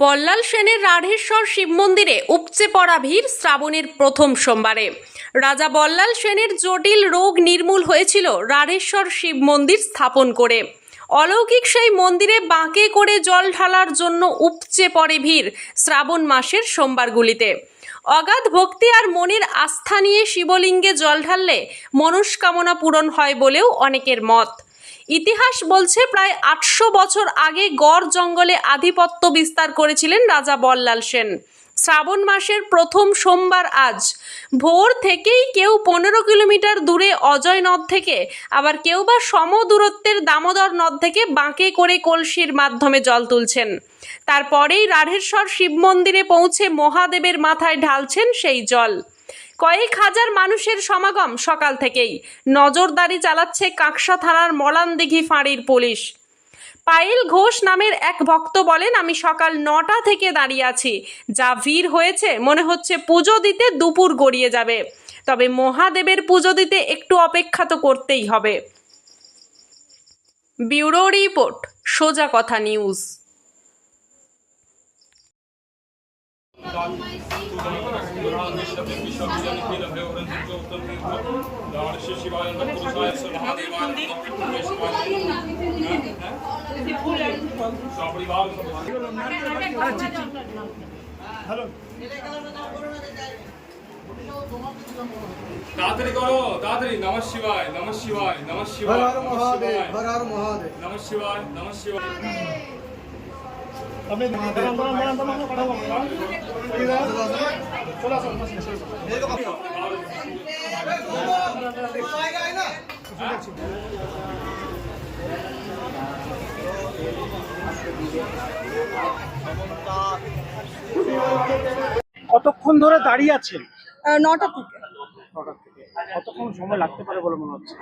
বল্লাল সেনের রাঢ়েশ্বর শিব মন্দিরে উপচে পড়া ভিড় শ্রাবণের প্রথম সোমবারে। রাজা বল্লাল সেনের জটিল রোগ নির্মূল হয়েছিল রাঢ়েশ্বর শিব মন্দির স্থাপন করে। অলৌকিক সেই মন্দিরে বাঁকে করে জল ঢালার জন্য উপচে পড়ে ভিড় শ্রাবণ মাসের সোমবারগুলিতে। অগাধ ভক্তি আর মনের আস্থা নিয়ে শিবলিঙ্গে জল ঢাললে মনস্কামনা পূরণ হয় বলেও অনেকের মত। ইতিহাস বলছে প্রায় আটশো বছর আগে গড় জঙ্গলে আধিপত্য বিস্তার করেছিলেন রাজা বল্লাল সেন। শ্রাবণ মাসের প্রথম সোমবার আজ। ভোর থেকেই কেউ পনেরো কিলোমিটার দূরে অজয় নদ থেকে, আবার কেউ বা সম দূরত্বের দামোদর নদ থেকে বাঁকে করে কলসির মাধ্যমে জল তুলছেন। তারপরেই রাঢ়েশ্বর শিব মন্দিরে পৌঁছে মহাদেবের মাথায় ঢালছেন সেই জল। কয়েক হাজার মানুষের সমাগম সকাল থেকেই। নজরদারি চালাচ্ছে কাঁকসা থানার মলানদিঘি ফাঁড়ির পুলিশ। পায়েল ঘোষ নামের এক ভক্ত বলেন, আমি সকাল নটা থেকে দাঁড়িয়ে আছি। যা ভিড় হয়েছে, মনে হচ্ছে পুজো দিতে দুপুর গড়িয়ে যাবে। তবে মহাদেবের পুজো দিতে একটু অপেক্ষা তো করতেই হবে। ব্যুরো রিপোর্ট, সোজা কথা নিউজ। তাড়াতাড়ি করো তাড়াতাড়ি নম শিবায় নম শিবায় নম শিবায় হর হর নমঃ মহাদেব শিবায়, হর হর মহাদেব নম শিবায় নম শিবায় কতক্ষণ ধরে দাঁড়িয়ে আছেন? নটা থেকে কতক্ষণ সময় লাগতে পারে বলে মনে হচ্ছে?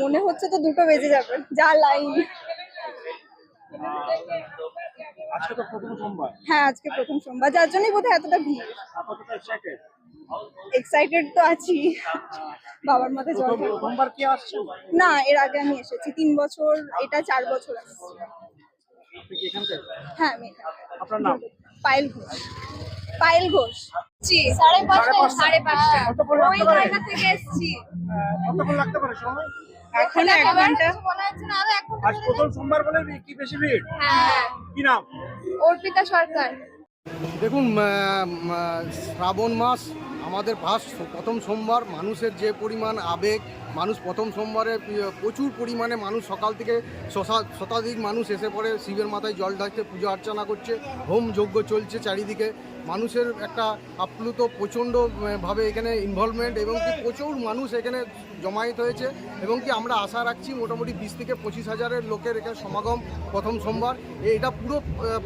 মনে হচ্ছে তো দুটো বেজে যাবে। যা লাইন আজকে তো প্রথম সোমবার হ্যাঁ আজকে প্রথম সোমবার। যার জন্যই বোধহয় এতটা ভিড়। এক্সাইটেড তো আছি। বাবার মাথায় জল। প্রথমবার কি আসছেন না এর আগে আমি এসেছি। তিন বছর এটা চার বছর আসছি। হ্যাঁ আমি আপনার নাম? পায়েল ঘোষ। পায়েল ঘোষ। সাড়ে পাঁচটা সাড়ে পাঁচটা ওই জায়গা থেকে এসেছি। কতক্ষণ লাগতে পারে সময়? এখন এক ঘণ্টা। হচ্ছে না আরও এক ঘণ্টা আজ প্রথম সোমবার বলে কি বেশি ভিড়? হ্যাঁ। কি নাম? অর্পিতা সরকার। দেখুন শ্রাবণ মাস আমাদের ফার্স্ট প্রথম সোমবার। মানুষের যে পরিমাণ আবেগ মানুষ প্রথম সোমবারে প্রচুর পরিমাণে মানুষ সকাল থেকে শতা- শতাধিক মানুষ এসে পড়ে শিবের মাথায় জল ঢালছে পুজো অর্চনা করছে হোম যজ্ঞ চলছে চারিদিকে। মানুষের একটা আপ্লুত প্রচণ্ডভাবে এখানে ইনভলভমেন্ট এবং কি প্রচুর মানুষ এখানে জমায়েত হয়েছে এবং কি আমরা আশা রাখছি মোটামুটি বিশ থেকে পঁচিশ হাজারের লোকের এখানে সমাগম প্রথম সোমবার। এটা পুরো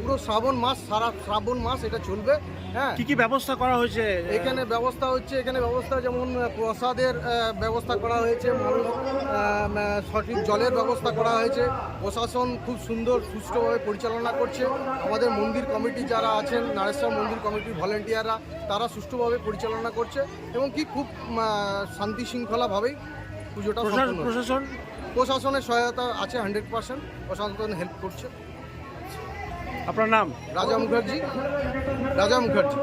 পুরো শ্রাবণ মাস সারা শ্রাবণ মাস এটা চলবে হ্যাঁ। কি কি ব্যবস্থা করা হয়েছে? এখানে ব্যবস্থা হচ্ছে এখানে ব্যবস্থা যেমন প্রসাদের ব্যবস্থা করা হয়েছে আহ, সঠিক জলের ব্যবস্থা করা হয়েছে। প্রশাসন খুব সুন্দর সুষ্ঠুভাবে পরিচালনা করছে। আমাদের মন্দির কমিটি যারা আছেন নারেশ্বর মন্দির কমিটির ভলেন্টিয়াররা তারা সুষ্ঠুভাবে পরিচালনা করছে এবং কি খুব শান্তি শৃঙ্খলাভাবেই পুজোটা। প্রশাসন? প্রশাসনের সহায়তা আছে হান্ড্রেড পার্সেন্ট প্রশাসন হেল্প করছে। আপনার নাম? রাজা মুখার্জি। রাজা মুখার্জি।